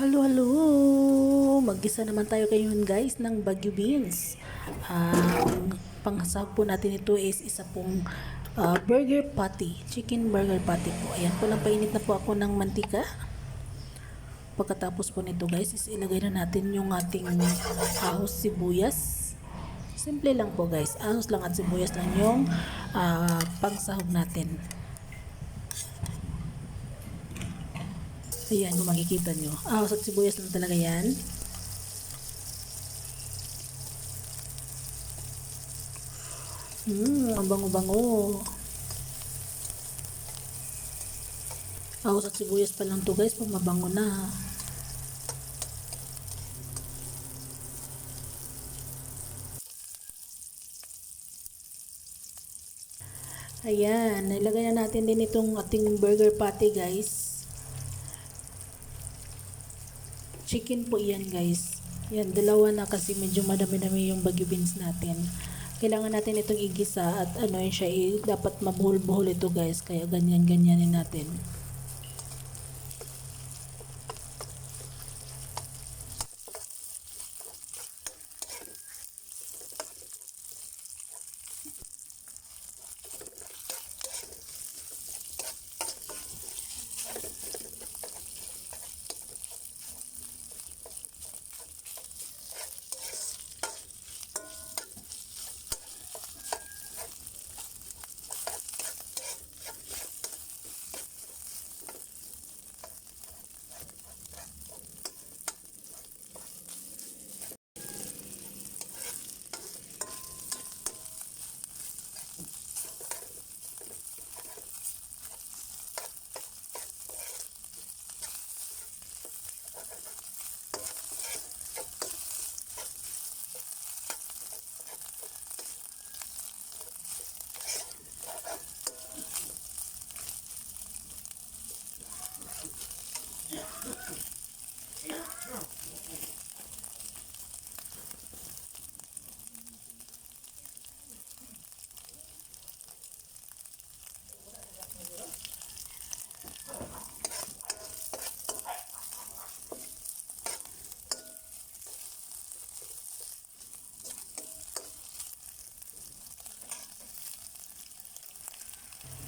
Hello, hello! Mag-isa naman tayo ngayon guys ng Baguio Beans. Ang pangsahog po natin ito is isa pong ah, burger patty, chicken burger patty po. Ayan po lang painit na po ako ng mantika. Pagkatapos po nito guys is ilagay na natin yung ating ahos sibuyas. Simple lang po guys, ahos lang at sibuyas lang yung ah, pangsahog natin. Ayan, kung makikita nyo. Ahos at sibuyas lang talaga yan. Mmm, ang bango-bango. Ahos at sibuyas pa lang to guys, pag mabango na. Ayan, nilagay na natin din itong ating burger patty guys. Chicken po yan guys. Yan, dalawa na kasi medyo madami-dami yung bagyo beans natin. Kailangan natin itong igisa at ano yun siya, eh, dapat mabuhol-buhol ito guys. Kaya ganyan-ganyanin natin.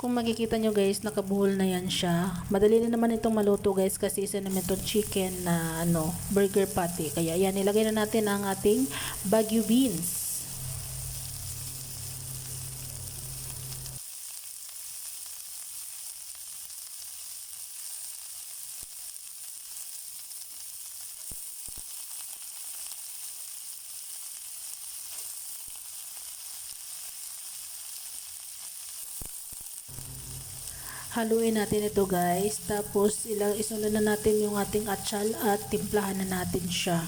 Kung makikita nyo guys, nakabuhol na yan siya. Madali na naman itong maluto guys kasi isa naman itong chicken na ano, burger patty. Kaya yan, ilagay na natin ang ating Baguio beans. Haluin natin ito guys. Tapos ilang isunod na natin yung ating atsal at timplahan na natin siya.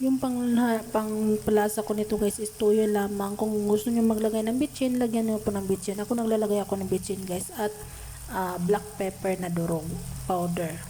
Yung pang, pang palasa ko nito guys is toyo lamang. Kung gusto nyo maglagay ng bitchin, lagyan nyo po ng bitchin. Ako naglalagay ako ng bitchin guys. At ah, black pepper na durog powder.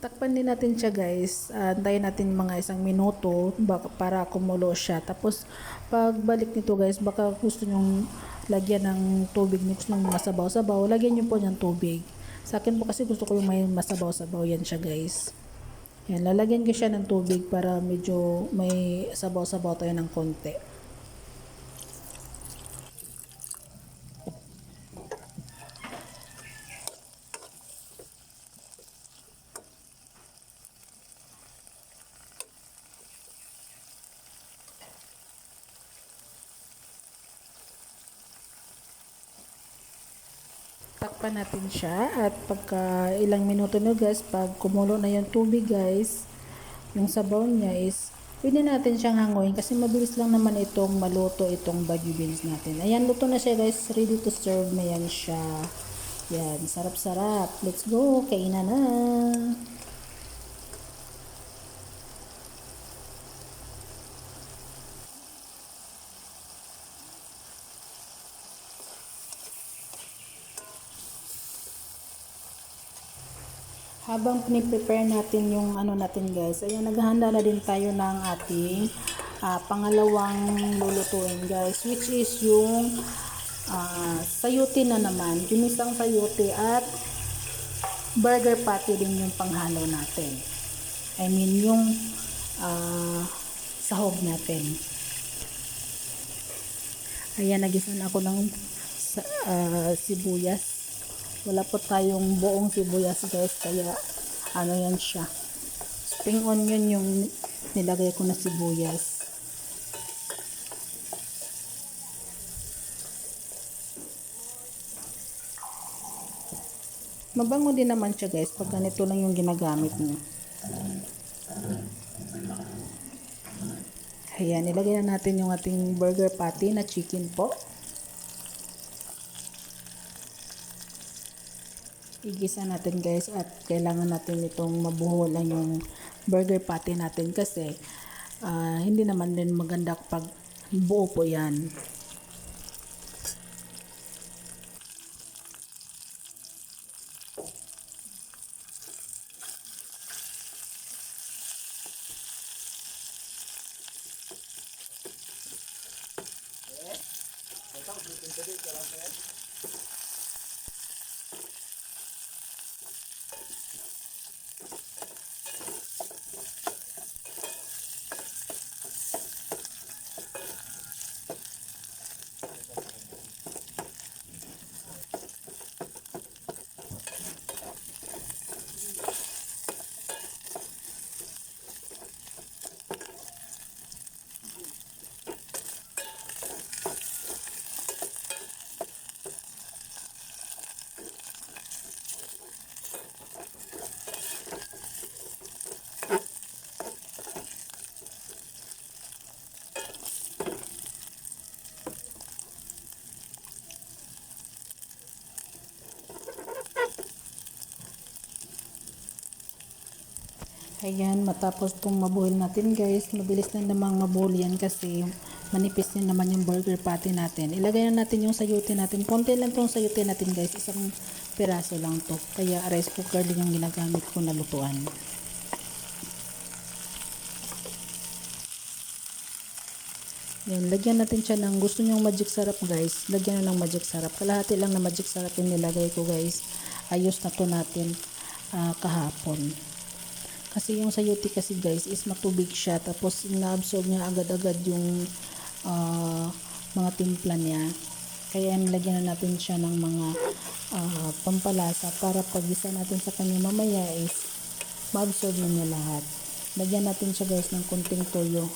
Takpan din natin siya guys. Antayin natin mga isang minuto baka para kumulo siya. Tapos pagbalik nito guys, baka gusto nyong lagyan ng tubig, gusto nyong masabaw-sabaw, lagyan nyo po ng tubig. Sa akin po kasi gusto ko yung may masabaw-sabaw yan siya guys. Yan, lalagyan ko siya ng tubig para medyo may sabaw-sabaw tayo ng konti. Takpan natin siya at pagka ilang minuto na guys, pag kumulo na yung tubig guys, yung sabaw niya is pwede natin siyang hanguin kasi mabilis lang naman itong maluto itong bagu beans natin. Ayan, luto na siya guys. Ready to serve na yan siya. Yan, sarap-sarap. Let's go, kainan na. Habang piniprepare natin yung ano natin guys, ayan, naghahanda na din tayo ng ating ah, pangalawang lulutuin guys, which is yung ah, sayuti na naman, ginisang sayuti at burger patty din yung panghalo natin. I mean, yung ah, sahog natin. Ayan, nagisan ako ng ah, sibuyas. Wala po tayong buong sibuyas guys, kaya ano yan siya. Spring onion yung nilagay ko na sibuyas. Mabango din naman siya guys pag ganito lang yung ginagamit niyo. Ayan, nilagay na natin yung ating burger patty na chicken po. Igisa natin guys at kailangan natin itong mabuho lang yung burger patty natin kasi ah, hindi naman din maganda pag buo po yan Ayan, matapos itong mabuhil natin guys, mabilis na namang mabuhil yan kasi manipis din naman yung burger patty natin. Ilagay na natin yung sayuti natin. Konti lang itong sayuti natin guys, isang piraso lang to. Kaya rice cooker din yung ginagamit ko na lutuan. Yan, lagyan natin siya ng gusto nyong magic sarap guys. Lagyan na ng magic sarap. Kalahati lang na magic sarap yung nilagay ko guys. Ayos na to natin ah, kahapon. Kasi yung sayuti kasi guys is matubig siya tapos na-absorb niya agad-agad yung ah, mga timpla niya. Kaya nilagyan na natin siya ng mga ah, pampalasa para pag isa natin sa kanya mamaya is ma-absorb niya lahat. Lagyan natin siya guys ng kunting toyo.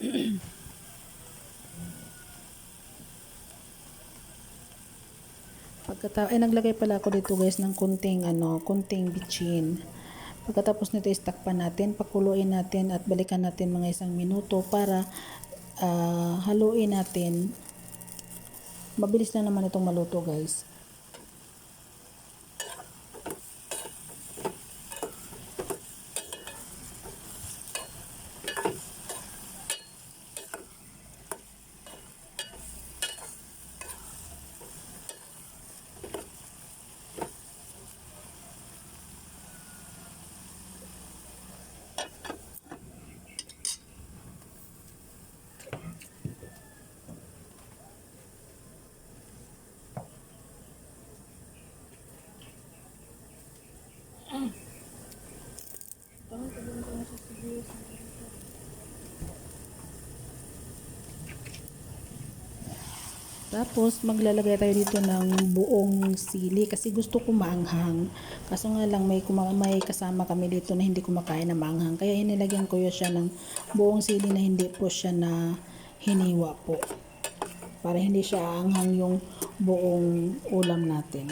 Pagkatapos, ay naglagay pala ako dito guys ng kunting ano, kunting bitchin. Pagkatapos nito istakpan natin, pakuluin natin at balikan natin mga isang minuto para ah, haluin natin. Mabilis na naman itong maluto guys. Tapos maglalagay tayo dito ng buong sili kasi gusto ko maanghang. Kaso nga lang may, may kasama kami dito na hindi kumakain na maanghang. Kaya inilagyan ko yun siya ng buong sili na hindi po siya na hiniwa po. Para hindi siya aanghang yung buong ulam natin.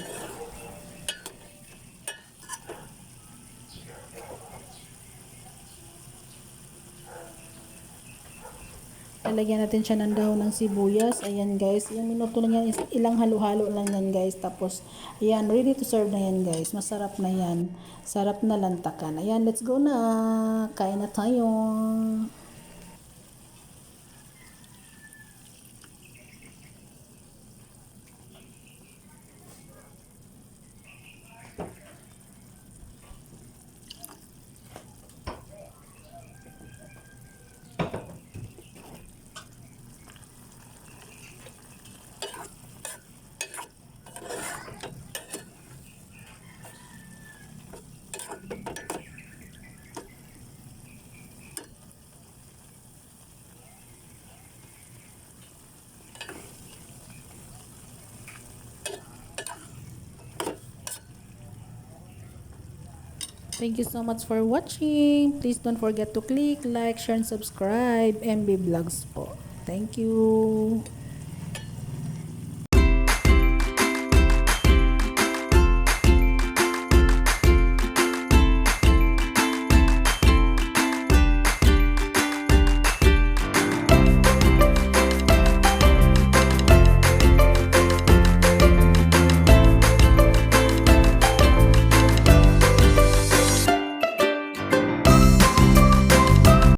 Lalagyan natin siya ng dahon ng sibuyas. Ayan guys. Yung minuto lang yan. Ilang halo-halo lang yan guys. Tapos, ayan. Ready to serve na yan guys. Masarap na yan. Sarap na lantakan. Ayan. Let's go na. Kain na tayo. Thank you so much for watching. Please don't forget to click like, share, and subscribe. MB Vlogs po. Thank you.